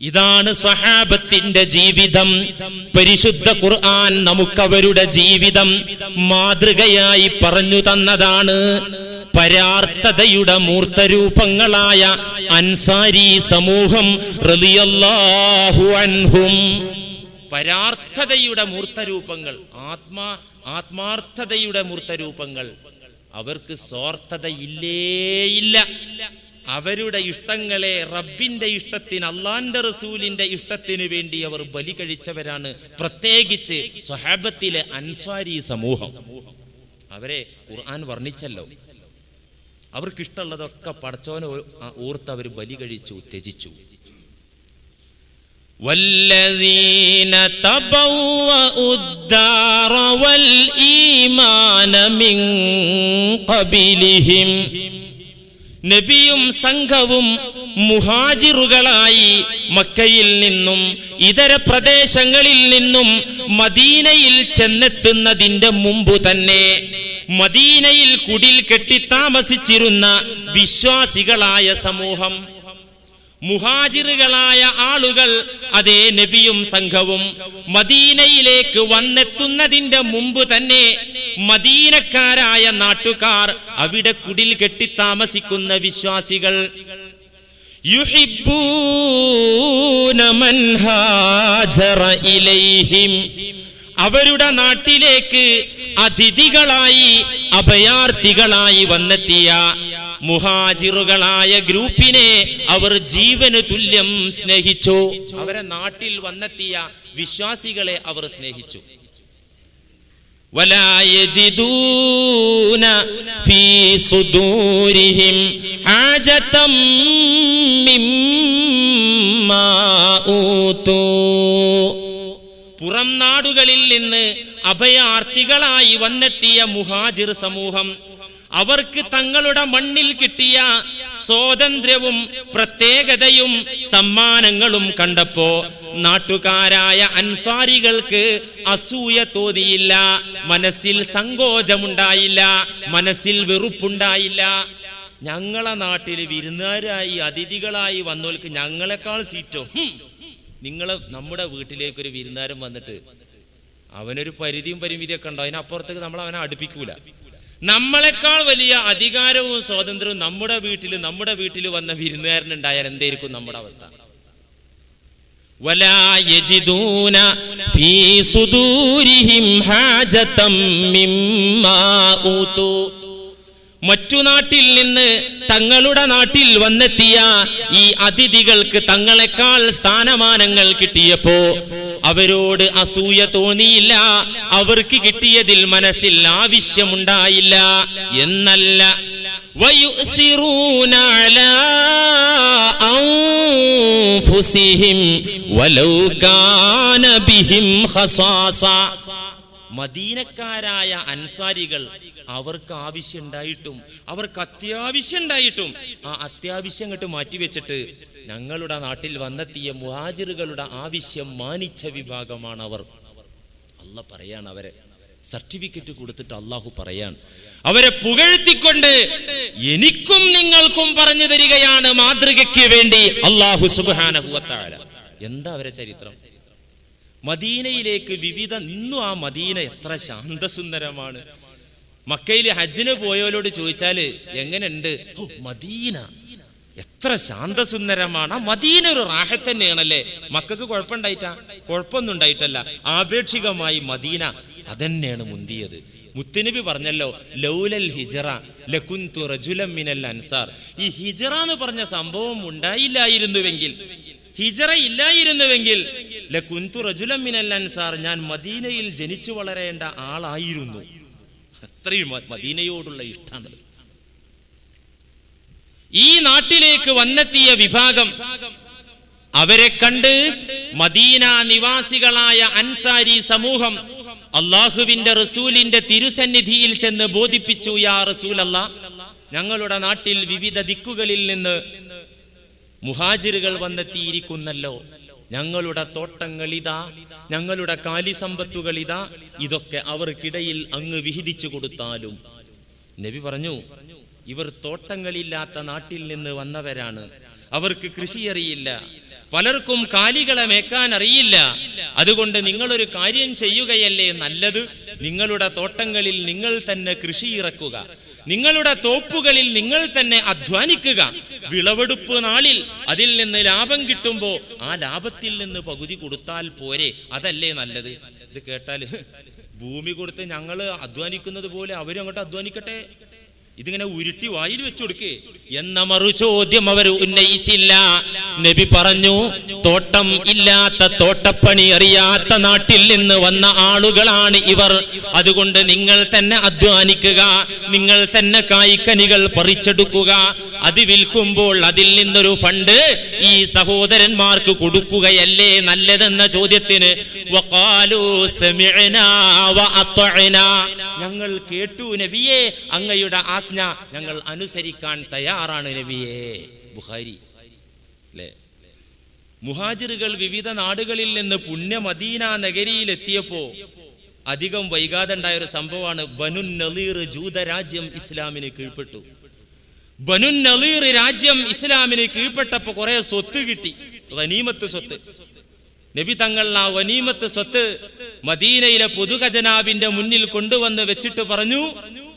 ഇതാണ് സഹാബത്തിന്റെ ജീവിതം. പരിശുദ്ധ ഖുർആൻ നമുക്കവരുടെ ജീവിതം മാതൃകയായി പറഞ്ഞു തന്നതാണ്. പരാർത്ഥതയുടെ മൂർത്തരൂപങ്ങളായ അൻസാരി സമൂഹം അൻഹും. പരാർത്ഥതയുടെ മൂർത്തരൂപങ്ങൾ ആത്മാ ആത്മാർത്ഥതയുടെ മൂർത്തരൂപങ്ങൾ. അവർക്ക് സ്വാർത്ഥതയില്ലേയില്ല അവരുടെ ഇഷ്ടങ്ങളെ റബ്ബിന്റെ ഇഷ്ടത്തിന് അള്ളാന്റെ റസൂലിന്റെ ഇഷ്ടത്തിന് വേണ്ടി അവർ ബലി കഴിച്ചവരാണ് പ്രത്യേകിച്ച് സ്വഹാബത്തിലെ അൻസ്വാരി സമൂഹം അവരെ ഖുർആൻ വർണ്ണിച്ചല്ലോ അവർക്കിഷ്ടമുള്ളതൊക്കെ പടച്ചോനെ ഓർത്ത് അവർ ബലി കഴിച്ചു ത്യജിച്ചു والذين تبوأوا الدار والإيمان من قبلهم നബിയും സംഘവും മുഹാജിറുകളായി മക്കയിൽ നിന്നും ഇതര പ്രദേശങ്ങളിൽ നിന്നും മദീനയിൽ ചെന്നെത്തുന്നതിന്റെ മുമ്പ് തന്നെ മദീനയിൽ കുടിൽ കെട്ടി താമസിച്ചിരുന്ന വിശ്വാസികളായ സമൂഹം മുഹാജിറുകളായ ആളുകൾ അതേ നബിയും സംഘവും മദീനയിലേക്ക് വന്നെത്തുന്നതിന്റെ മുമ്പ് തന്നെ മദീനക്കാരായ നാട്ടുകാർ അവിടെ കുടിൽ കെട്ടി താമസിക്കുന്ന വിശ്വാസികൾ. അവരുടെ നാട്ടിലേക്ക് അതിഥികളായി അഭയാർത്ഥികളായി വന്നെത്തിയ മുഹാജിറുകളായ ഗ്രൂപ്പിനെ അവർ ജീവന് തുല്യം സ്നേഹിച്ചു അവരെ നാട്ടിൽ വന്നെത്തിയ വിശ്വാസികളെ അവർ സ്നേഹിച്ചു ولا يجدون في صدورهم حاجة مما أوتوا പുറം നാടുകളിൽ നിന്ന് അഭയാർത്ഥികളായി വന്നെത്തിയ മുഹാജിർ സമൂഹം അവർക്ക് തങ്ങളുടെ മണ്ണിൽ കിട്ടിയ സ്വാതന്ത്ര്യവും പ്രത്യേകതയും സമ്മാനങ്ങളും കണ്ടപ്പോ നാട്ടുകാരായ അൻസാരികൾക്ക് അസൂയ തോതിയില്ല മനസ്സിൽ സങ്കോചമുണ്ടായില്ല മനസ്സിൽ വെറുപ്പുണ്ടായില്ല. ഞങ്ങളെ നാട്ടിൽ വിരുന്നുകാരായി അതിഥികളായി വന്നവർക്ക് ഞങ്ങളെക്കാൾ സീറ്റോ? നിങ്ങൾ നമ്മുടെ വീട്ടിലേക്ക് ഒരു വിരുന്നുകാരൻ വന്നിട്ട് അവനൊരു പരിധിയും പരിമിതിയൊക്കെ ഉണ്ടോ അതിനപ്പുറത്തേക്ക് നമ്മൾ അവനെ അടുപ്പിക്കൂല. നമ്മളെക്കാൾ വലിയ അധികാരവും സ്വാതന്ത്ര്യവും നമ്മുടെ വീട്ടിൽ നമ്മുടെ വീട്ടിൽ വന്ന വിരുന്നുകാരനുണ്ടായാൽ എന്തായിരിക്കും നമ്മുടെ അവസ്ഥ? മറ്റു നാട്ടിൽ നിന്ന് തങ്ങളുടെ നാട്ടിൽ വന്നെത്തിയ ഈ അതിഥികൾക്ക് തങ്ങളെക്കാൾ സ്ഥാനമാനങ്ങൾ കിട്ടിയപ്പോ അവരോട് അസൂയ തോന്നിയില്ല. അവർക്ക് കിട്ടിയതിൽ മനസ്സിൽ ആവശ്യമുണ്ടായില്ല. എന്നല്ല. അൻഫുസിഹിം വലൗകാന ബിഹിം ഖസാസ. മദീനക്കാരായ അൻസാരികൾ അവർക്ക് ആവശ്യം ഉണ്ടായിട്ടും അവർക്ക് അത്യാവശ്യം ഉണ്ടായിട്ടും ആ അത്യാവശ്യം ഇങ്ങോട്ട് മാറ്റിവെച്ചിട്ട് ഞങ്ങളുടെ നാട്ടിൽ വന്നെത്തിയ മുഹാജിറുകളുടെ ആവശ്യം മാനിച്ച വിഭാഗമാണ് അവർ. അല്ല പറയാണ് അവരെ. സർട്ടിഫിക്കറ്റ് കൊടുത്തിട്ട് അള്ളാഹു പറയാൻ. അവരെ പുകഴ്ത്തിക്കൊണ്ട് എനിക്കും നിങ്ങൾക്കും പറഞ്ഞു തരികയാണ് മാതൃകയ്ക്ക് വേണ്ടി അള്ളാഹു സുബാനഹുവത്താല എന്താ അവരെ ചരിത്രം? മദീനയിലേക്ക് വിവിധ ഇന്നും ആ മദീന എത്ര ശാന്തസുന്ദരമാണ്. മക്കയിൽ ഹജ്ജിന് പോയവരോട് ചോദിച്ചാൽ എങ്ങനെയുണ്ട്? മദീന. എത്ര ശാന്തസുന്ദരമാണ്. ആ മദീന ഒരു റാഹത്ത് തന്നെയാണല്ലേ? മക്കൾക്ക് കുഴപ്പമുണ്ടായിട്ടാ? കുഴപ്പമൊന്നും ഉണ്ടായിട്ടല്ല. ആപേക്ഷികമായി മദീന അതന്നെയാണ് മുന്തിയത്. മുത്തനബി പറഞ്ഞല്ലോ ലൗലൽ ഹിജറ ലകുന്തു റജുലം മിനൽ അൻസാർ. ഈ ഹിജറ എന്ന് പറഞ്ഞ സംഭവം ഉണ്ടായില്ലായിരുന്നുവെങ്കിൽ ഹിജറ ഇല്ലായിരുന്നുവെങ്കിൽ ലക്കുന്തു മിനൽ അൻസാർ ഞാൻ മദീനയിൽ ജനിച്ചു വളരേണ്ട ആളായിരുന്നു. അത്രയും മദീനയോടുള്ള ഇഷ്ടമാണ് ഈ നാട്ടിലേക്ക് വന്നെത്തിയ വിഭാഗം അവരെ കണ്ട് മദീന നിവാസികളായ അൻസാരി സമൂഹം അള്ളാഹുവിന്റെ റസൂലിന്റെ തിരുസന്നിധിയിൽ ചെന്ന് ബോധിപ്പിച്ചു യാ റസൂലല്ല ഞങ്ങളുടെ നാട്ടിൽ വിവിധ ദിക്കുകളിൽ നിന്ന് മുഹാജിറുകൾ വന്നെത്തിയിരിക്കുന്നല്ലോ. ഞങ്ങളുടെ തോട്ടങ്ങൾ ഇതാ ഞങ്ങളുടെ കാലിസമ്പത്തുകൾ ഇതാ ഇതൊക്കെ അവർക്കിടയിൽ അങ്ങ് വിഹിതിച്ചു കൊടുത്താലും. നബി പറഞ്ഞു ഇവർ തോട്ടങ്ങളില്ലാത്ത നാട്ടിൽ നിന്ന് വന്നവരാണ്. അവർക്ക് കൃഷി അറിയില്ല പലർക്കും കാലികളെ മേക്കാൻ അറിയില്ല. അതുകൊണ്ട് നിങ്ങളൊരു കാര്യം ചെയ്യുകയല്ലേ നല്ലത്? നിങ്ങളുടെ തോട്ടങ്ങളിൽ നിങ്ങൾ തന്നെ കൃഷി ഇറക്കുക നിങ്ങളുടെ തോപ്പുകളിൽ നിങ്ങൾ തന്നെ അധ്വാനിക്കുക. വിളവെടുപ്പ് നാളിൽ അതിൽ നിന്ന് ലാഭം കിട്ടുമ്പോ ആ ലാഭത്തിൽ നിന്ന് പകുതി കൊടുത്താൽ പോരെ. അതല്ലേ നല്ലത്? ഇത് കേട്ടാൽ ഭൂമി കൊടുത്ത് ഞങ്ങൾ അധ്വാനിക്കുന്നത് പോലെ അവരും അങ്ങോട്ട് അധ്വാനിക്കട്ടെ? ഇതിങ്ങനെ ഉരുട്ടി വായിൽ വെച്ചു കൊടുക്കേ. എന്ന മറു ചോദ്യം അവർ ഉന്നയിച്ചില്ല. നബി പറഞ്ഞു തോട്ടം ഇല്ലാത്ത തോട്ടപ്പണി അറിയാത്ത നാട്ടിൽ നിന്ന് വന്ന ആളുകളാണ് ഇവർ. അതുകൊണ്ട് നിങ്ങൾ തന്നെ അധ്വാനിക്കുക നിങ്ങൾ തന്നെ കായ്ക്കനികൾ പറിച്ചെടുക്കുക. അത് വിൽക്കുമ്പോൾ അതിൽ നിന്നൊരു ഫണ്ട് ഈ സഹോദരന്മാർക്ക് കൊടുക്കുകയല്ലേ നല്ലതെന്ന ചോദ്യത്തിന്. ഞങ്ങൾ കേട്ടു നബിയെ അങ്ങയുടെ ആജ്ഞ ഞങ്ങൾ അനുസരിക്കാൻ തയ്യാറാണ് രവിയെ ബുഹാരി അല്ലേ മുഹാജിറുകൾ വിവിധ നാടുകളിൽ നിന്ന് പുണ്യ മദീന നഗരിയിൽ എത്തിയപ്പോ അധികം വൈകാതെ ഉണ്ടായ ഒരു സംഭവമാണ് ബനുൻ നളീർ ജൂതരാജ്യം ഇസ്ലാമിന് കീഴ്പ്പെട്ടു. ബനുൻ നളീർ രാജ്യം ഇസ്ലാമിന് കീഴ്പ്പെട്ടപ്പോ കുറെ സ്വത്ത് കിട്ടി. വനീമത്ത് സ്വത്ത്. നബി തങ്ങൾ ആ വനീമത്ത് സ്വത്ത് മദീനയിലെ പൊതുഖജനാവിന്റെ മുന്നിൽ കൊണ്ടുവന്ന് വെച്ചിട്ട് പറഞ്ഞു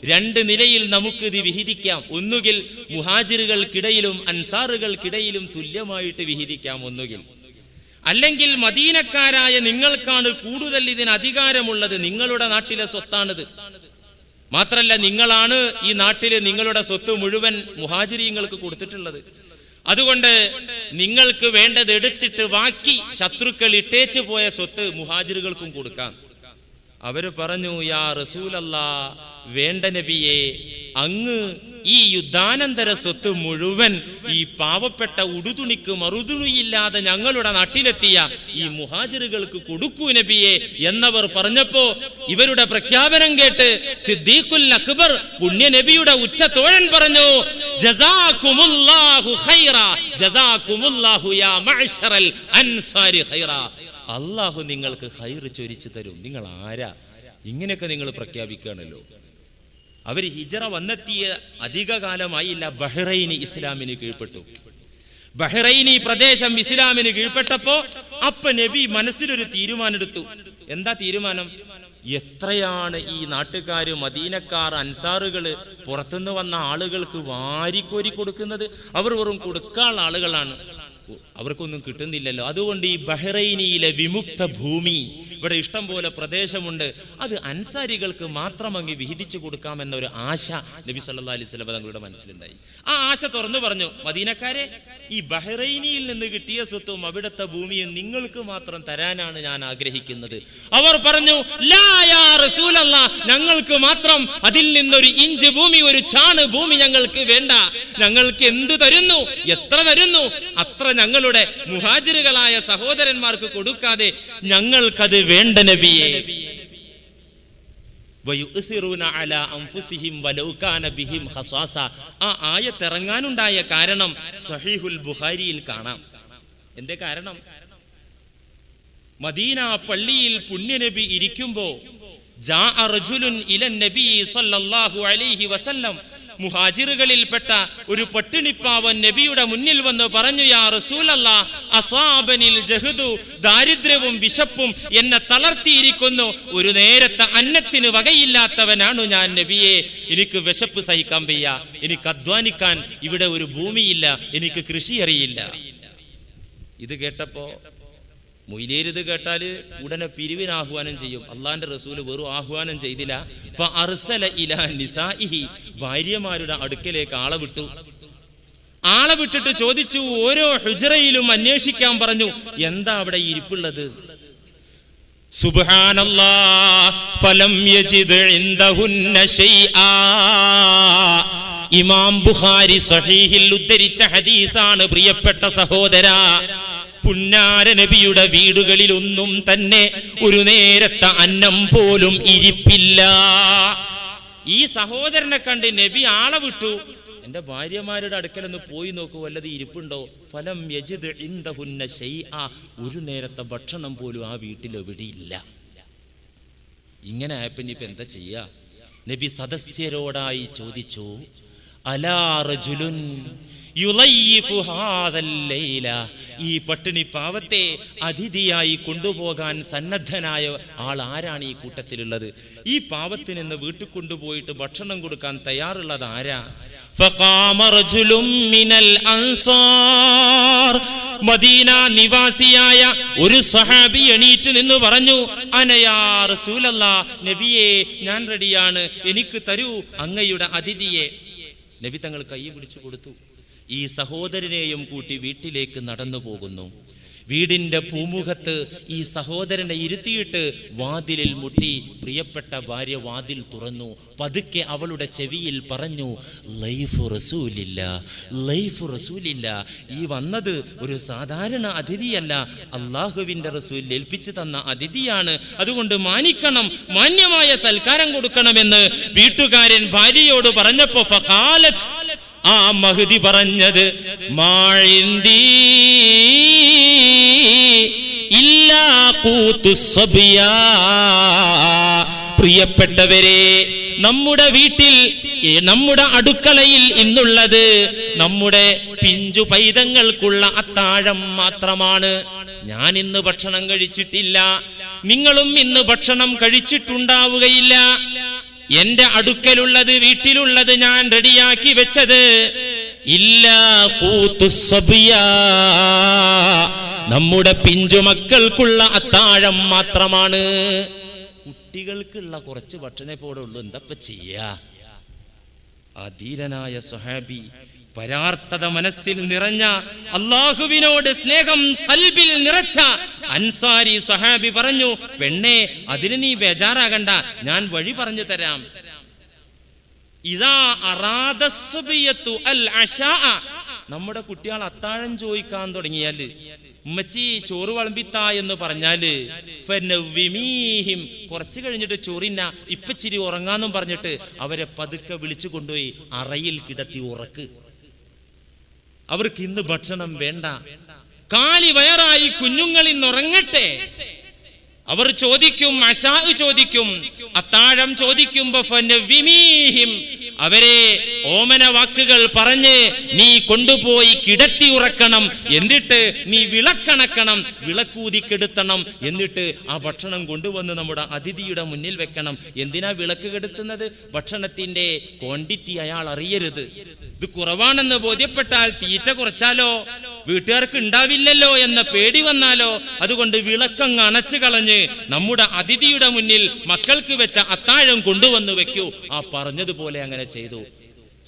രണ്ട് നിലയിൽ നമുക്ക് ഇത് വിഹിതിക്കാം. ഒന്നുകിൽ മുഹാജിറുകൾക്കിടയിലും അൻസാറുകൾക്കിടയിലും തുല്യമായിട്ട് വിഹിതിക്കാം ഒന്നുകിൽ. അല്ലെങ്കിൽ മദീനക്കാരായ നിങ്ങൾക്കാണ് കൂടുതൽ ഇതിന് അധികാരമുള്ളത് നിങ്ങളുടെ നാട്ടിലെ സ്വത്താണിത്. മാത്രല്ല നിങ്ങളാണ് ഈ നാട്ടിൽ നിങ്ങളുടെ സ്വത്ത് മുഴുവൻ മുഹാജിരിങ്ങൾക്ക് കൊടുത്തിട്ടുള്ളത്. അതുകൊണ്ട് നിങ്ങൾക്ക് വേണ്ടത് എടുത്തിട്ട് ബാക്കി ശത്രുക്കൾ ഇട്ടേച്ചു പോയ സ്വത്ത് മുഹാജിറുകൾക്കും കൊടുക്കാം. അവർ പറഞ്ഞു യാ റസൂലല്ല വേണ്ട നബിയെ അങ്ങ് ഈ യുദ്ധാനന്തര സ്വത്ത് മുഴുവൻ ഈ പാവപ്പെട്ട ഉടുതുണിക്ക് മറുതുണിയില്ലാതെ ഞങ്ങളുടെ നാട്ടിലെത്തിയ ഈ മുഹാജിറുകൾക്ക് കൊടുക്കൂ നബിയെ. എന്നവർ പറഞ്ഞപ്പോ ഇവരുടെ പ്രഖ്യാപനം കേട്ട് സിദ്ദീഖുൽ അക്ബർ പുണ്യ നബിയുടെ ഉച്ച തോഴൻ പറഞ്ഞു ജസാകുമുല്ലാഹു ഖൈറ ജസാകുമുല്ലാഹു യാ മഅ്ശറൽ അൻസാരി ഖൈറ. അള്ളാഹു നിങ്ങൾക്ക് ഹൈർ ചൊരിച്ചു തരും. നിങ്ങൾ ആരാ? ഇങ്ങനെയൊക്കെ നിങ്ങൾ പ്രഖ്യാപിക്കുകയാണല്ലോ. അവർ ഹിജറ വന്നെത്തിയ അധിക കാലമായില്ല ബഹ്റൈനി ഇസ്ലാമിന് കീഴ്പ്പെട്ടു. ബഹ്റൈനി പ്രദേശം ഇസ്ലാമിന് കീഴ്പ്പെട്ടപ്പോ അപ്പ നബി മനസ്സിലൊരു തീരുമാനമെടുത്തു. എന്താ തീരുമാനം? എത്രയാണ് ഈ നാട്ടുകാര് മദീനക്കാർ അൻസാറുകൾ പുറത്തുനിന്ന് വന്ന ആളുകൾക്ക് വാരിക്കോരി കൊടുക്കുന്നത്? അവർ വെറും കൊടുക്കാനുള്ള ആളുകളാണ്. അവർക്കൊന്നും കിട്ടുന്നില്ലല്ലോ. അതുകൊണ്ട് ഈ ബഹ്റൈനിയിലെ വിമുക്ത ഭൂമി ഇവിടെ ഇഷ്ടം പോലെ പ്രദേശമുണ്ട്. അത് അൻസാരികൾക്ക് മാത്രം അങ്ങ് വിഹിതിച്ചു കൊടുക്കാമെന്നൊരു ആശ നബി സല്ലാ അലൈഹി സ്വലം തങ്ങളുടെ മനസ്സിലുണ്ടായി. ആ ആശ തുറന്നു പറഞ്ഞു മദീനക്കാരെ ഈ ബഹ്റൈനിയിൽ നിന്ന് കിട്ടിയ സ്വത്തും അവിടുത്തെ ഭൂമിയും നിങ്ങൾക്ക് മാത്രം തരാനാണ് ഞാൻ ആഗ്രഹിക്കുന്നത്. അവർ പറഞ്ഞു "ലാ യാ റസൂലല്ലാ, ഞങ്ങൾക്ക് മാത്രം അതിൽ നിന്നൊരു ഇഞ്ച് ഭൂമി ഒരു ചാണ് ഭൂമി ഞങ്ങൾക്ക് വേണ്ട. ഞങ്ങൾക്ക് എന്ത് തരുന്നു? എത്ര തരുന്നു? അത്ര ഞങ്ങളുടെ മുഹാജിറുകളായ സഹോദരന്മാർക്ക് കൊടുക്കാതെ ഞങ്ങൾക്കത് വേണ്ട നബിയെ. ആ ആയത്തിറങ്ങാനുണ്ടായ കാരണം സഹീഹുൽ ബുഹാരിയിൽ കാണാം. എന്റെ കാരണം? മദീന പള്ളിയിൽ പുണ്യനബി ഇരിക്കുമ്പോ ജാ റജുലുൻ ഇലൻ നബി സല്ലല്ലാഹു അലൈഹി വസല്ലം മുഹാജിറുകളിൽപ്പെട്ട ഒരു പട്ടിണിപ്പാവൻ നബിയുടെ മുന്നിൽ വന്ന് പറഞ്ഞു യാ റസൂലല്ല അസാബനിൽ ജഹദു ദാരിദ്ര്യവും വിശപ്പും എന്നെ തളർത്തിയിരിക്കുന്നു. ഒരു നേരത്തെ അന്നത്തിന് വകയില്ലാത്തവനാണു ഞാൻ നബിയെ. എനിക്ക് വിശപ്പ് സഹിക്കാൻ വയ്യ. എനിക്ക് അധ്വാനിക്കാൻ ഇവിടെ ഒരു ഭൂമിയില്ല. എനിക്ക് കൃഷി അറിയില്ല ഇത് കേട്ടപ്പോ മൊയിലേരിത് കേട്ടാൽ ഉടനെ പിരിവിന് ആഹ്വാനം ചെയ്യും. അള്ളാന്റെ റസൂൽ വെറും ആഹ്വാനം ചെയ്തില്ല. അർസല നിസാഇഹി. ഭാര്യമാരുടെ അടുക്കലേക്ക് ആളെ വിട്ടു. ആളെ വിട്ടിട്ട് ചോദിച്ചു ഓരോ ഹുജറയിലും അന്വേഷിക്കാൻ പറഞ്ഞു. എന്താ അവിടെ ഇരിപ്പുള്ളത്? ഫലം ഇമാം ബുഖാരി സഹീഹിൽ ഉദ്ധരിച്ച ഹദീസാണ് പ്രിയപ്പെട്ട സഹോദര. പുന്നാര നബിയുടെ വീടുകളിലൊന്നും തന്നെ ഒരു നേരത്തെ അന്നം പോലും ഇരിപ്പില്ല. ഈ സഹോദരനെ കണ്ട് നബി ആളെ വിട്ടു എന്റെ ഭാര്യമാരുടെ അടുക്കൽ ഒന്ന് പോയി നോക്കൂ വല്ലത് ഇരിപ്പുണ്ടോ? ഫലം യജിദ് ഇൻദഹുന്ന ആ ഒരു നേരത്തെ ഭക്ഷണം പോലും ആ വീട്ടിൽ എവിടെയില്ല. ഇങ്ങനെ ആയപ്പോ ഇനിയിപ്പോ എന്താ ചെയ്യാ? നബി സദസ്യരോടായി ചോദിച്ചു അലാ റജുലുൻ. ഈ പട്ടിണി പാവത്തെ അതിഥിയായി കൊണ്ടുപോകാൻ സന്നദ്ധനായ ആൾ ആരാണ് ഈ കൂട്ടത്തിലുള്ളത്? ഈ പാവത്തിന് ഇന്ന് വീട്ടിൽ കൊണ്ടുപോയിട്ട് ഭക്ഷണം കൊടുക്കാൻ തയ്യാറുള്ളത് ആരാ? മദീന നിവാസിയായ ഒരു സഹാബി എണീറ്റ് നിന്ന് പറഞ്ഞു അനയാ റസൂലല്ല നബിയെ ഞാൻ റെഡിയാണ്. എനിക്ക് തരൂ അങ്ങയുടെ അതിഥിയെ. നബി തങ്ങൾ കൈ പിടിച്ചു കൊടുത്തു. ഈ സഹോദരനെയും കൂട്ടി വീട്ടിലേക്ക് നടന്നു പോകുന്നു വീടിന്റെ പൂമുഖത്ത് ഈ സഹോദരനെ ഇരുത്തിയിട്ട് വാതിലിൽ മുട്ടി പ്രിയപ്പെട്ട ഭാര്യ വാതിൽ തുറന്നു. പതുക്കെ അവളുടെ ചെവിയിൽ പറഞ്ഞു ലൈഫ് റസൂലില്ല ലൈഫ് റസൂലില്ല. ഈ വന്നത് ഒരു സാധാരണ അതിഥിയല്ല അള്ളാഹുവിന്റെ റസൂൽ ഏൽപ്പിച്ചു തന്ന അതിഥിയാണ്. അതുകൊണ്ട് മാനിക്കണം മാന്യമായ സൽക്കാരം കൊടുക്കണമെന്ന് വീട്ടുകാരൻ ഭാര്യയോട് പറഞ്ഞപ്പോ ആ മഹുതി പറഞ്ഞത് മാഴിന്തി ഇല്ലാ കൂത്തു സബിയാ. പ്രിയപ്പെട്ടവരെ നമ്മുടെ വീട്ടിൽ നമ്മുടെ അടുക്കളയിൽ ഇന്നുള്ളത് നമ്മുടെ പിഞ്ചു പൈതങ്ങൾക്കുള്ള അത്താഴം മാത്രമാണ്. ഞാൻ ഇന്ന് ഭക്ഷണം കഴിച്ചിട്ടില്ല. നിങ്ങളും ഇന്ന് ഭക്ഷണം കഴിച്ചിട്ടുണ്ടാവുകയില്ല. എന്റെ അടുക്കലുള്ളത് വീട്ടിലുള്ളത് ഞാൻ റെഡിയാക്കി വെച്ചത്. ഇല്ല. നമ്മുടെ പിഞ്ചുമക്കൾക്കുള്ള അത്താഴം മാത്രമാണ്. കുട്ടികൾക്കുള്ള കുറച്ച് ഭക്ഷണേ പോലുള്ളൂ. എന്തപ്പ ചെയ്യാ? അധീരനായ സുഹാബി പരാർത്ഥത മനസ്സിൽ നിറഞ്ഞ അള്ളാഹുവിനോട് സ്നേഹം കൽബിൽ നിറച്ച അൻസാരി സഹാബി പറഞ്ഞു പെണ്ണെ അതിന് നീ ബേജാറാകണ്ട. ഞാൻ വഴി പറഞ്ഞു തരാം. നമ്മുടെ കുട്ടികൾ അത്താഴം ചോദിക്കാൻ തുടങ്ങിയാൽ ഉമ്മച്ചി ചോറ് വളമ്പിത്ത എന്ന് പറഞ്ഞാൽ. കുറച്ച് കഴിഞ്ഞിട്ട് ചോറിന്ന ഇപ്പച്ചിരി ഉറങ്ങാന്നും പറഞ്ഞിട്ട് അവരെ പതുക്കെ വിളിച്ചു കൊണ്ടുപോയി അറയിൽ കിടത്തി ഉറക്ക്. അവർക്ക് ഇന്ന് ഭക്ഷണം വേണ്ട കാലി വയറായി കുഞ്ഞുങ്ങൾ ഇന്നുറങ്ങട്ടെ അവർ ചോദിക്കും അഷാ ചോദിക്കും അത്താഴം ചോദിക്കുമ്പോ. അവരെ ഓമന വാക്കുകൾ പറഞ്ഞ് നീ കൊണ്ടുപോയി കിടത്തി ഉറക്കണം. എന്നിട്ട് നീ വിളക്കണക്കണം. വിളക്കൂതിക്കെടുത്തണം. എന്നിട്ട് ആ ഭക്ഷണം കൊണ്ടുവന്ന് നമ്മുടെ അതിഥിയുടെ മുന്നിൽ വെക്കണം. എന്തിനാ വിളക്ക് കെടുത്തുന്നത്? ഭക്ഷണത്തിന്റെ ക്വാണ്ടിറ്റി അയാൾ അറിയരുത്. ഇത് കുറവാണെന്ന് ബോധ്യപ്പെട്ടാൽ തീറ്റ കുറച്ചാലോ? വീട്ടുകാർക്ക് ഉണ്ടാവില്ലല്ലോ എന്ന പേടി വന്നാലോ? അതുകൊണ്ട് വിളക്കങ്ങ് അണച്ചു കളഞ്ഞ് നമ്മുടെ അതിഥിയുടെ മുന്നിൽ മക്കൾക്ക് വെച്ച അത്താഴം കൊണ്ടുവന്ന് വെക്കൂ. ആ പറഞ്ഞതുപോലെ അങ്ങനെ ചെയ്തു.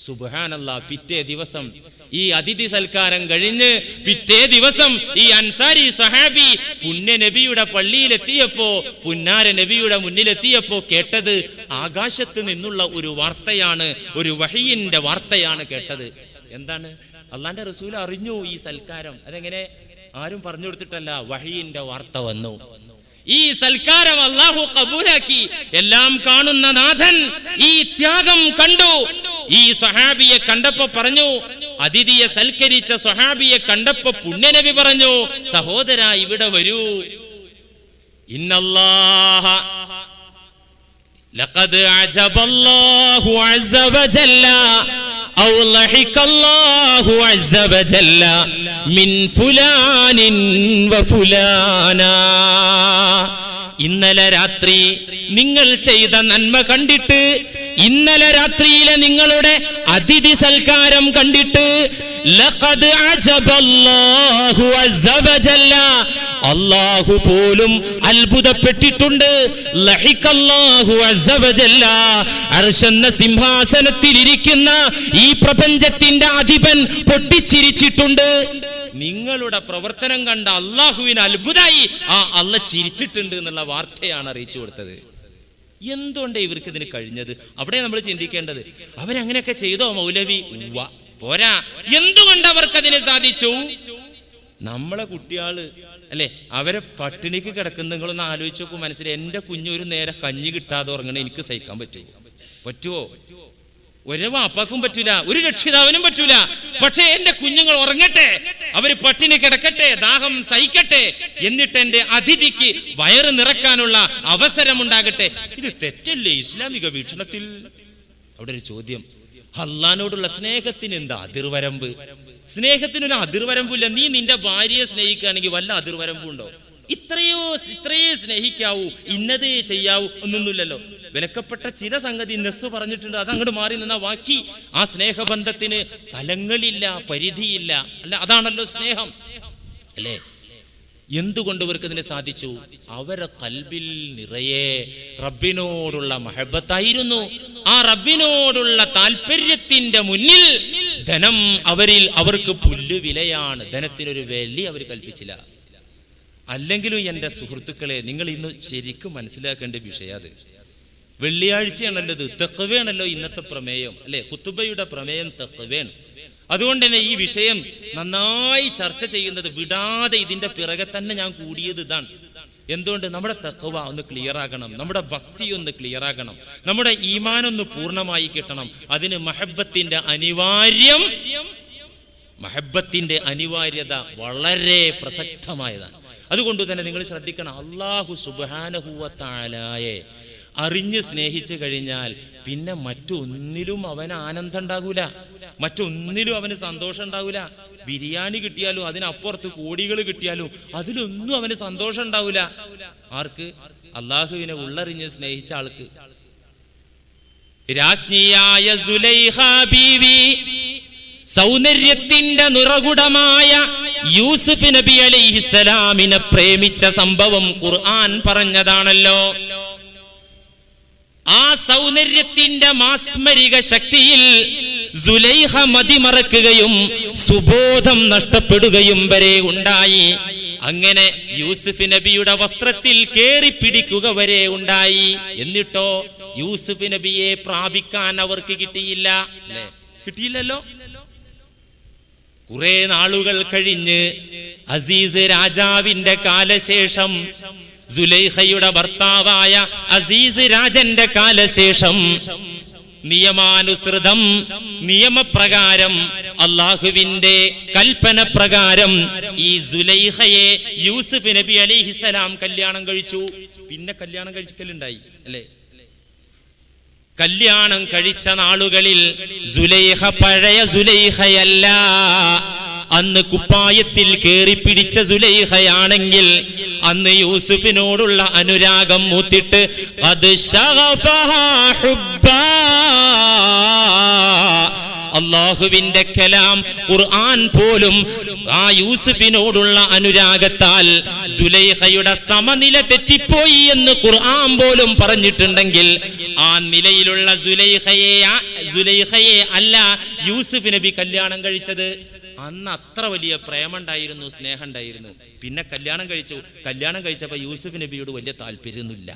സുബാനല്ല പിറ്റേ ദിവസം ഈ അതിഥി സൽക്കാരം കഴിഞ്ഞ് പിറ്റേ ദിവസം ഈ അൻസാരി സഹാബി പുണ്യ നബിയുടെ പള്ളിയിലെത്തിയപ്പോ പുന്നാര നബിയുടെ മുന്നിലെത്തിയപ്പോ കേട്ടത് ആകാശത്ത് നിന്നുള്ള ഒരു വാർത്തയാണ് ഒരു വഹിയിന്റെ വാർത്തയാണ് കേട്ടത്. എന്താണ്? അള്ളാന്റെ റസൂൽ അറിഞ്ഞു ഈ സൽക്കാരം. അതെങ്ങനെ? ആരും പറഞ്ഞു കൊടുത്തിട്ടല്ല വഹിയിന്റെ വാർത്ത വന്നു. ഈ സൽക്കാരം അള്ളാഹു കബൂലാക്കി. എല്ലാം കാണുന്ന നാഥൻ ഈ ത്യാഗം കണ്ടു. ഈ സഹാബിയെ കണ്ടപ്പോ പറഞ്ഞു അതിഥിയെ സൽക്കരിച്ച സഹാബിയെ കണ്ടപ്പോ പുണ്യനവി പറഞ്ഞു സഹോദര ഇവിടെ വരൂ. ഇന്നല്ലാഹ ലഖദ് അജബല്ലാഹു അസ്സ ഇന്നലെ രാത്രി നിങ്ങൾ ചെയ്ത നന്മ കണ്ടിട്ട് ഇന്നലെ രാത്രിയിലെ നിങ്ങളുടെ അതിഥി സൽക്കാരം കണ്ടിട്ട് ലഖദ് അജബല്ലാഹു അള്ളാഹു പോലും അത്ഭുതപ്പെട്ടിട്ടുണ്ട്. വജല്ല അർശെന്ന സിംഹാസനത്തിലിരിക്കുന്ന ഈ പ്രപഞ്ചത്തിന്റെ അധിപൻ പൊട്ടിച്ചിരിച്ചിട്ടുണ്ട്. നിങ്ങളുടെ പ്രവർത്തനം കണ്ട അള്ളാഹുവിന് അത്ഭുതമായി ആ അള്ള ചിരിച്ചിട്ടുണ്ട് എന്നുള്ള വാർത്തയാണ് അറിയിച്ചു കൊടുത്തത്. എന്തുകൊണ്ട് ഇവർക്ക് ഇതിന് കഴിഞ്ഞത്? അവിടെ നമ്മൾ ചിന്തിക്കേണ്ടത് അവരങ്ങനെയൊക്കെ ചെയ്തോ മൗലവി? പോരാ. എന്തുകൊണ്ട് അവർക്ക് അതിന് സാധിച്ചു? നമ്മളെ കുട്ടിയാൾ അല്ലെ? അവരെ പട്ടിണിക്ക് കിടക്കുന്ന നിങ്ങളൊന്ന് ആലോചിച്ച് നോക്കും മനസ്സിൽ. എന്റെ കുഞ്ഞൊരു നേരെ കഞ്ഞി കിട്ടാതെ ഉറങ്ങണ എനിക്ക് സഹിക്കാൻ പറ്റുമോ? പറ്റുമോ ഒരു വാപ്പാക്കും പറ്റൂല ഒരു രക്ഷിതാവിനും പറ്റൂല. പക്ഷേ എന്റെ കുഞ്ഞുങ്ങൾ ഉറങ്ങട്ടെ അവർ പട്ടിണി കിടക്കട്ടെ ദാഹം സഹിക്കട്ടെ എന്നിട്ട് എന്റെ അതിഥിക്ക് വയറ് നിറക്കാനുള്ള അവസരം ഉണ്ടാകട്ടെ ഇത് തെറ്റല്ലേ ഇസ്ലാമിക വീക്ഷണത്തിൽ? അവിടെ ഒരു ചോദ്യം. അള്ളഹാനോടുള്ള സ്നേഹത്തിന് എന്താ അതിർവരമ്പ്? സ്നേഹത്തിനൊരു അതിർവരമ്പില്ല നീ നിന്റെ ഭാര്യയെ സ്നേഹിക്കുകയാണെങ്കിൽ വല്ല അതിർവരമ്പുണ്ടോ ഇത്രയോ ഇത്രയേ സ്നേഹിക്കാവൂ ഇന്നത് ചെയ്യാവൂ ഒന്നൊന്നുമില്ലല്ലോ വിലക്കപ്പെട്ട ചില സംഗതി നെസ് പറഞ്ഞിട്ടുണ്ട്. അത് അങ്ങോട്ട് മാറി നിന്ന വാക്കി ആ സ്നേഹബന്ധത്തിന് തലങ്ങളില്ല പരിധിയില്ല. അല്ല അതാണല്ലോ സ്നേഹം. അല്ലേ? എന്തുകൊണ്ട് ഇവർക്ക് ഇതിനെ സാധിച്ചു? അവരെ കൽബിൽ നിറയെ റബ്ബിനോടുള്ള മഹബത്തായിരുന്നു. ആ റബ്ബിനോടുള്ള താല്പര്യത്തിന്റെ മുന്നിൽ ധനം അവരിൽ അവർക്ക് പുല്ല് വിലയാണ്. ധനത്തിനൊരു വില അവർ കൽപ്പിച്ചില്ല. അല്ലെങ്കിലും എന്റെ സുഹൃത്തുക്കളെ നിങ്ങൾ ഇന്ന് ശരിക്കും മനസ്സിലാക്കേണ്ട വിഷയം അത്. വെള്ളിയാഴ്ചയാണല്ലോ ഇത്. തെക്കവേണല്ലോ ഇന്നത്തെ പ്രമേയം അല്ലെ? കുത്തുബയുടെ പ്രമേയം തെക്കവേണ് അതുകൊണ്ട് തന്നെ ഈ വിഷയം നന്നായി ചർച്ച ചെയ്യുന്നത് വിടാതെ ഇതിന്റെ പിറകെ തന്നെ ഞാൻ കൂടിയത് ഇതാണ്. എന്തുകൊണ്ട് നമ്മുടെ തക്കവ ഒന്ന് ക്ലിയർ ആകണം നമ്മുടെ ഭക്തി ഒന്ന് ക്ലിയർ ആകണം നമ്മുടെ ഈമാനൊന്ന് പൂർണമായി കിട്ടണം. അതിന് മഹബത്തിന്റെ അനിവാര്യം മഹബത്തിന്റെ അനിവാര്യത വളരെ പ്രസക്തമായതാണ്. അതുകൊണ്ട് തന്നെ നിങ്ങൾ ശ്രദ്ധിക്കണം അള്ളാഹു സുബാനഹുവത്താലായെ അറിഞ്ഞ് സ്നേഹിച്ചു കഴിഞ്ഞാൽ പിന്നെ മറ്റൊന്നിലും അവന് ആനന്ദം ഉണ്ടാകൂല മറ്റൊന്നിലും അവന് സന്തോഷം ഉണ്ടാകൂല ബിരിയാണി കിട്ടിയാലും അതിനപ്പുറത്ത് കോടികൾ കിട്ടിയാലും അതിലൊന്നും അവന് സന്തോഷം ഉണ്ടാവൂല ആർക്ക്? അള്ളാഹുവിനെ ഉള്ളറിഞ്ഞ് സ്നേഹിച്ച ആൾക്ക്. രാജ്ഞിയായ ബീവി സൗന്ദര്യത്തിന്റെ നിറകുടമായ യൂസുഫ് നബി അലൈഹിസലാമിനെ പ്രേമിച്ച സംഭവം ഖുർആൻ പറഞ്ഞതാണല്ലോ. ആ സൗന്ദര്യത്തിന്റെ മാസ്മരിക ശക്തിയിൽ സുലൈഹ മതിമറക്കുകയും സുബോധം നഷ്ടപ്പെടുകയും വരെ ഉണ്ടായി. അങ്ങനെ യൂസുഫ് നബിയുടെ വസ്ത്രത്തിൽ കേറി പിടിക്കുക വരെ ഉണ്ടായി. എന്നിട്ടോ യൂസുഫ് നബിയെ പ്രാപിക്കാൻ അവർക്ക് കിട്ടിയില്ല. കിട്ടിയില്ലല്ലോ. കുറെ നാളുകൾ കഴിഞ്ഞ് അസീസ് രാജാവിന്റെ കാലശേഷം സുലൈഹയുടെ ഭർത്താവായ അസീസ് രാജന്റെ കാലശേഷം നിയമാനുസൃതം നിയമപ്രകാരം അള്ളാഹുവിന്റെ കൽപ്പന പ്രകാരം ഈ സുലൈഹയെ യൂസുഫ് നബി അലിഹിസലാം കല്യാണം കഴിച്ചു. പിന്നെ കല്യാണം കഴിക്കലുണ്ടായി അല്ലേ? കല്യാണം കഴിച്ച നാളുകളിൽ സുലൈഹ പഴയ സുലൈഹയല്ല. അന്ന് കുപ്പായത്തിൽ കേറി പിടിച്ച സുലൈഹയാണെങ്കിൽ അന്ന് യൂസുഫിനോടുള്ള അനുരാഗം മൂത്തിട്ട് അത്. അള്ളാഹുവിന്റെ കലാം ഖുർആൻ പോലും ആ യൂസുഫിനോടുള്ള അനുരാഗത്താൽ സുലൈഹയുടെ സമനില തെറ്റിപ്പോയി എന്ന് ഖുർആൻ പോലും പറഞ്ഞിട്ടുണ്ടെങ്കിൽ ആ നിലയിലുള്ള സുലൈഹയെ സുലൈഹയെ അല്ല യൂസുഫ് നബി കല്യാണം കഴിച്ചത് അന്ന് അത്ര വലിയ പ്രേമുണ്ടായിരുന്നു സ്നേഹം ഉണ്ടായിരുന്നു പിന്നെ കല്യാണം കഴിച്ചു. കല്യാണം കഴിച്ചപ്പോൾ യൂസുഫ് നബിയോട് വലിയ താല്പര്യമൊന്നുമില്ല.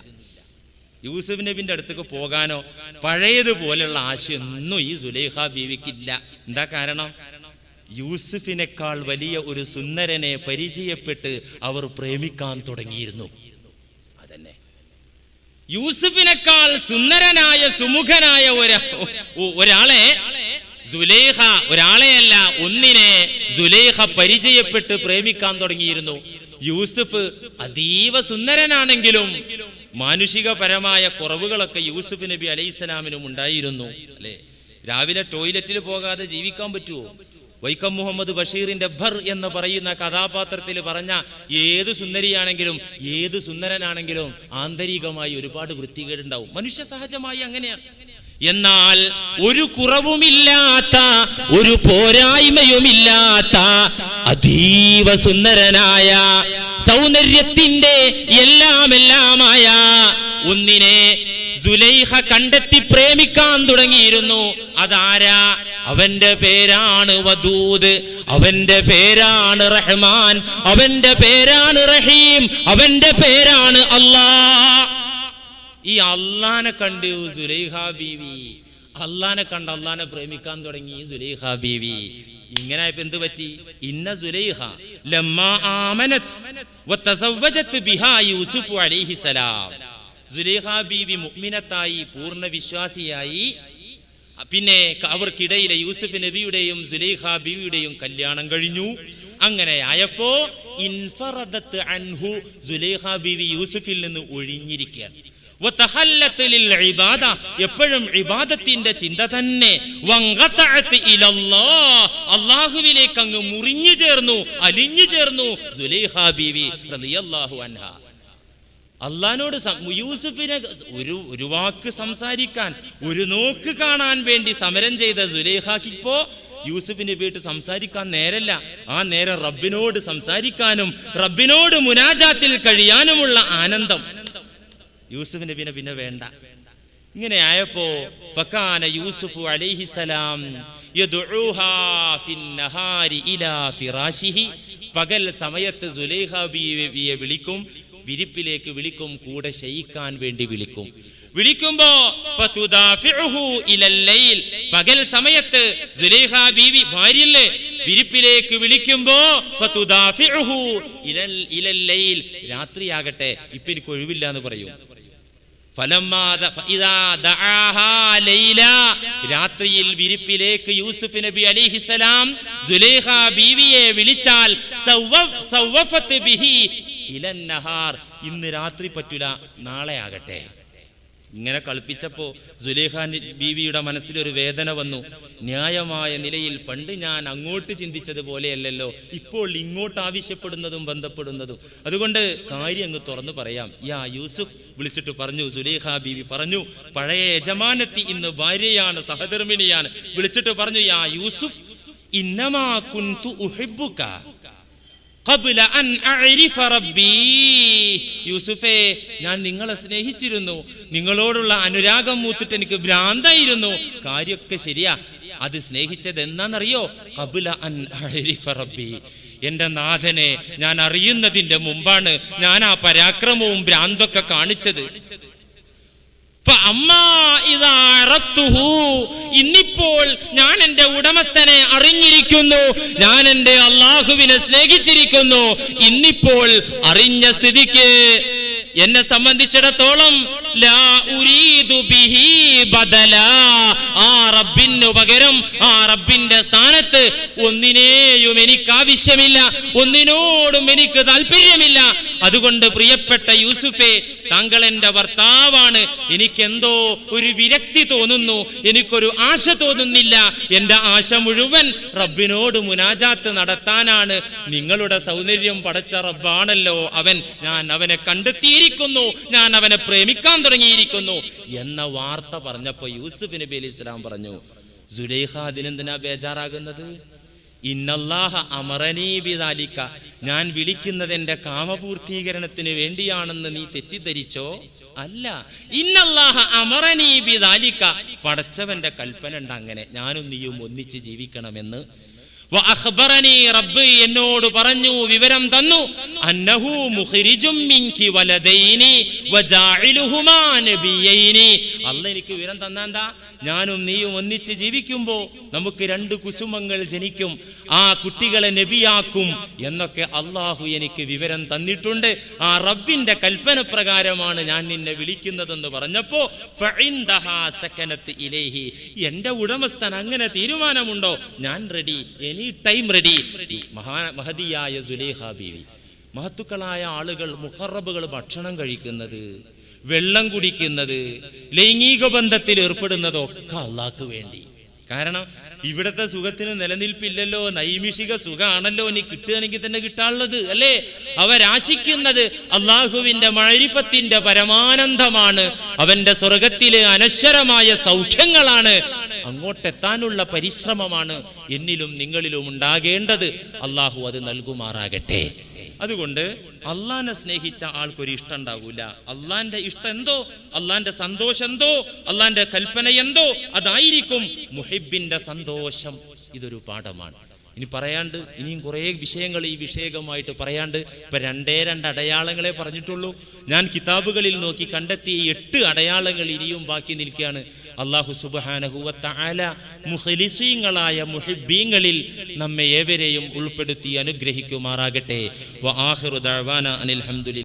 യൂസുഫ് നബിന്റെ അടുത്തേക്ക് പോകാനോ പഴയതുപോലെയുള്ള ആശയൊന്നും ഈ സുലൈഹ ബീവിക്കില്ല. എന്താ കാരണം? യൂസുഫിനേക്കാൾ വലിയ ഒരു സുന്ദരനെ പരിചയപ്പെട്ട് അവർ പ്രേമിക്കാൻ തുടങ്ങിയിരുന്നു. അതന്നെ. യൂസുഫിനേക്കാൾ സുന്ദരനായ സുമുഖനായ ഒരാളെ സുലേഖ ഒരാളെയല്ല ഒന്നിനെ സുലേഖ പരിചയപ്പെട്ട് പ്രേമിക്കാൻ തുടങ്ങിയിരുന്നു. യൂസുഫ് അതീവ സുന്ദരനാണെങ്കിലും മാനുഷികപരമായ കുറവുകളൊക്കെ യൂസുഫ് നബി അലൈഹിസ്സലാമിനും ഉണ്ടായിരുന്നു അല്ലെ? രാവിലെ ടോയ്ലറ്റിൽ പോകാതെ ജീവിക്കാൻ പറ്റുമോ വൈക്കം മുഹമ്മദ് ബഷീറിന്റെ ഭർ എന്ന് പറയുന്ന കഥാപാത്രത്തിൽ പറഞ്ഞ ഏത് സുന്ദരിയാണെങ്കിലും ഏത് സുന്ദരനാണെങ്കിലും ആന്തരികമായി ഒരുപാട് വൃത്തികേടുണ്ടാവും. മനുഷ്യ സഹജമായി അങ്ങനെയാണ് എന്നാൽ ഒരു കുറവുമില്ലാത്ത ഒരു പോരായ്മയുമില്ലാത്ത അതീവ സുന്ദരനായ സൗന്ദര്യത്തിന്റെ എല്ലാം എല്ലാമായ ഒന്നിനെ സുലൈഹ കണ്ടെത്തി പ്രേമിക്കാൻ തുടങ്ങിയിരുന്നു. അതാരാ? അവന്റെ പേരാണ് വദൂദ് അവന്റെ പേരാണ് റഹ്മാൻ അവന്റെ പേരാണ് റഹീം അവന്റെ പേരാണ് അല്ലാ ഈ അള്ളാനെ കണ്ട് സുലൈഹ ബീവി. അള്ളാനെ കണ്ട് അള്ളാനെ പ്രേമിക്കാൻ തുടങ്ങി സുലൈഹ ബീവി. ഇങ്ങനെ എന്ത് പറ്റി? ഇന്ന സുലൈഹ ആമനത് ബിഹാ യൂസുഫ് അലൈഹി സലാം. സുലൈഹ ബീവി മുഅ്മിനത്തായി പൂർണ വിശ്വാസിയായി. പിന്നെ അവർക്കിടയിലെ യൂസുഫ് നബിയുടെയും സുലൈഹ ബീവിയുടെയും കല്യാണം കഴിഞ്ഞു. അങ്ങനെ ആയപ്പോ ഇൻഫറദത്ത് അൻഹു സുലൈഹ ബീവി യൂസുഫിൽ നിന്ന് ഒഴിഞ്ഞിരിക്കുകയാണ്. എപ്പോഴും ഇബാദത്തിന്റെ ചിന്ത തന്നെ. അള്ളാഹുവിലേക്ക് അങ്ങ് മുറിഞ്ഞു ചേർന്നു അലിഞ്ഞു ചേർന്നു. സുലൈഹ ബീവി അൻഹ. അള്ളഹാനോട് യൂസുഫിനെ ഒരു ഒരു വാക്ക് സംസാരിക്കാൻ ഒരു നോക്ക് കാണാൻ വേണ്ടി സമരം ചെയ്ത സുലൈഹാക്ക് ഇപ്പോ യൂസുഫിനെ വീട്ട് സംസാരിക്കാൻ നേരല്ല. ആ നേരം റബ്ബിനോട് സംസാരിക്കാനും റബ്ബിനോട് മുനാജാത്തിൽ കഴിയാനുമുള്ള ആനന്ദം. യൂസുഫ് നബിനെ പിന്നെ വേണ്ട. ഇങ്ങനെ ആയപ്പോ ഫക്കാന യൂസുഫു അലൈഹിസലാം പകൽ സമയത്ത് സുലൈഹ ബീവിയെ വിളിക്കും വിരിപ്പിലേക്ക് വിളിക്കും കൂടെ ശയിക്കാൻ വേണ്ടി വിളിക്കും. വിളിക്കുമ്പോ പകൽ സമയത്ത് സുലൈഹ ബീവി ഭാര്യല്ലേ വിരിപ്പിലേക്ക് വിളിക്കുമ്പോ രാത്രിയാകട്ടെ ഇപ്പൊ എനിക്ക് ഒഴിവില്ല എന്ന് പറയും. രാത്രിയിൽ വിരിപ്പിലേക്ക് യൂസുഫ് നബി അലിഹിസലാം സുലേഹ ബീവിയെ വിളിച്ചാൽ ഇലന്നഹാർ നഹാർ. ഇന്ന് രാത്രി പറ്റൂല നാളെ ആകട്ടെ. ഇങ്ങനെ കളിപ്പിച്ചപ്പോ സുലേഖാൻ ബീവിയുടെ മനസ്സിലൊരു വേദന വന്നു. ന്യായമായ നിലയിൽ പണ്ട് ഞാൻ അങ്ങോട്ട് ചിന്തിച്ചത് പോലെയല്ലല്ലോ ഇപ്പോൾ ഇങ്ങോട്ട് ആവശ്യപ്പെടുന്നതും ബന്ധപ്പെടുന്നതും. അതുകൊണ്ട് കാര്യം അങ്ങ് തുറന്നു പറയാം. യാ യൂസുഫ് വിളിച്ചിട്ട് പറഞ്ഞു സുലേഖ ബീവി പറഞ്ഞു പഴയ യജമാനത്തി ഇന്ന് ഭാര്യയാണ് സഹധർമ്മിണിയാണ്. വിളിച്ചിട്ട് പറഞ്ഞു യാ യൂസുഫ് ഇന്നമാ കുന്തു ഉഹിബ്ബുക ഖബ്ല അൻ അഅരിഫ റബ്ബീ യൂസുഫേ ഞാൻ നിങ്ങളെ സ്നേഹിച്ചിരുന്നു. നിങ്ങളോടുള്ള അനുരാഗം മൂത്തിട്ട് എനിക്ക് ഭ്രാന്തായിരുന്നു. കാര്യമൊക്കെ ശരിയാ. അത് സ്നേഹിച്ചത് എന്താണെന്നറിയോ ഖബ്ല അൻ അഅരിഫ റബ്ബി. എന്റെ നാഥനെ ഞാൻ അറിയുന്നതിന്റെ മുമ്പാണ് ഞാൻ ആ പരാക്രമവും ഭ്രാന്തൊക്കെ കാണിച്ചത്. ഇന്നിപ്പോൾ ഞാൻ എന്റെ ഉടമസ്ഥനെ അറിഞ്ഞിരിക്കുന്നു. ഞാൻ എന്റെ അള്ളാഹുവിനെ സ്നേഹിച്ചിരിക്കുന്നു. ഇന്നിപ്പോൾ അറിഞ്ഞ സ്ഥിതിക്ക് എന്നെ സംബന്ധിച്ചിടത്തോളം ലാ ഉരീദു ബിഹി ബദല. ആ റബ്ബിന് പകരം ആ റബ്ബിന്റെ സ്ഥാനത്ത് ഒന്നിനെയും എനിക്ക് ആവശ്യമില്ല ഒന്നിനോടും എനിക്ക് താല്പര്യമില്ല. അതുകൊണ്ട് പ്രിയപ്പെട്ട യൂസുഫെ താങ്കൾ എന്റെ ഭർത്താവാണ്. എനിക്കെന്തോ ഒരു വിരക്തി തോന്നുന്നു. എനിക്കൊരു ആശ തോന്നുന്നില്ല. എന്റെ ആശ മുഴുവൻ റബ്ബിനോട് മുനാജാത്ത് നടത്താനാണ്. നിങ്ങളുടെ സൗന്ദര്യം പടച്ച റബ്ബാണല്ലോ അവൻ. ഞാൻ അവനെ കണ്ടെത്തിയിരിക്കുന്നു. ഞാൻ അവനെ പ്രേമിക്കാൻ തുടങ്ങിയിരിക്കുന്നു. എന്ന വാർത്ത പറഞ്ഞപ്പോ യൂസുഫ് നബി അലി ഇസ്ലാം പറഞ്ഞു സുലൈഖ അതിനെന്തിനാ ബേജാറാകുന്നത്? ഇന്നല്ലാഹ അമറനീ ബിദാലിക്ക ഞാൻ വിളിക്കുന്നത് എന്റെ കാമപൂർത്തീകരണത്തിന് വേണ്ടിയാണെന്ന് നീ തെറ്റിദ്ധരിച്ചോ? അല്ല. ഇന്നല്ലാഹ അമറനീ ബിദാലിക്ക പടച്ചവന്റെ കൽപ്പന ഉണ്ട് അങ്ങനെ. ഞാനും നീയും ഒന്നിച്ച് ജീവിക്കണമെന്ന് റബ്ബ് എന്നോട് പറഞ്ഞു വിവരം തന്നു. അന്നഹു അല്ല എനിക്ക് വിവരം തന്നാന്താ ഞാനും നീയും ഒന്നിച്ച് ജീവിക്കുമ്പോ നമുക്ക് രണ്ട് കുസുമങ്ങൾ ജനിക്കും. ആ കുട്ടികളെ നബിയാക്കും എന്നൊക്കെ അള്ളാഹു എനിക്ക് വിവരം തന്നിട്ടുണ്ട്. ആ റബ്ബിന്റെ കൽപ്പന പ്രകാരമാണ് ഞാൻ നിന്നെ വിളിക്കുന്നതെന്ന് പറഞ്ഞപ്പോ എന്റെ ഉടമസ്ഥൻ അങ്ങനെ തീരുമാനമുണ്ടോ? ഞാൻ റെഡി എനി ടൈം റെഡി മഹാ മഹതിയായ സുലേഹ ബീവി മഹത്തുക്കളായ ആളുകൾ മുഹറബുകൾ ഭക്ഷണം കഴിക്കുന്നത് വെള്ളം കുടിക്കുന്നത് ലൈംഗിക ബന്ധത്തിൽ ഏർപ്പെടുന്നതൊക്കെ അള്ളാഹ്ക്ക് വേണ്ടി. കാരണം ഇവിടത്തെ സുഖത്തിന് നിലനിൽപ്പില്ലല്ലോ നൈമിഷിക സുഖമാണല്ലോ ഇനി കിട്ടുകയാണെങ്കിൽ തന്നെ കിട്ടാനുള്ളത് അല്ലേ? അവരാശിക്കുന്നത് അള്ളാഹുവിന്റെ മഴരിഫത്തിന്റെ പരമാനന്ദമാണ് അവന്റെ സ്വർഗത്തിലെ അനശ്വരമായ സൗഖ്യങ്ങളാണ്. അങ്ങോട്ടെത്താനുള്ള പരിശ്രമമാണ് എന്നിലും നിങ്ങളിലും ഉണ്ടാകേണ്ടത്. അള്ളാഹു അത് നൽകുമാറാകട്ടെ. അതുകൊണ്ട് അള്ളാനെ സ്നേഹിച്ച ആൾക്കൊരു ഇഷ്ടം ഉണ്ടാകൂല അള്ളാന്റെ ഇഷ്ടം എന്തോ? അള്ളാന്റെ സന്തോഷം എന്തോ? അള്ളാന്റെ കൽപ്പന എന്തോ? അതായിരിക്കും മുഹിബിന്റെ സന്തോഷം. ഇതൊരു പാഠമാണ്. ഇനി പറയാണ്ട് ഇനിയും കുറേ വിഷയങ്ങൾ ഈ വിഷയകമായിട്ട് പറയാണ്ട് ഇപ്പൊ രണ്ടേ രണ്ട് അടയാളങ്ങളെ പറഞ്ഞിട്ടുള്ളൂ. ഞാൻ കിതാബുകളിൽ നോക്കി കണ്ടെത്തിയ എട്ട് അടയാളങ്ങൾ ഇനിയും ബാക്കി നിൽക്കുകയാണ്. അള്ളാഹു സുബാനഹുവത്ത ആല മുഹലിസീങ്ങളായ മുഹിബീങ്ങളിൽ നമ്മെ ഏവരെയും ഉൾപ്പെടുത്തി അനുഗ്രഹിക്കുമാറാകട്ടെ. അനിൽ ഹംദുലില്ലാഹി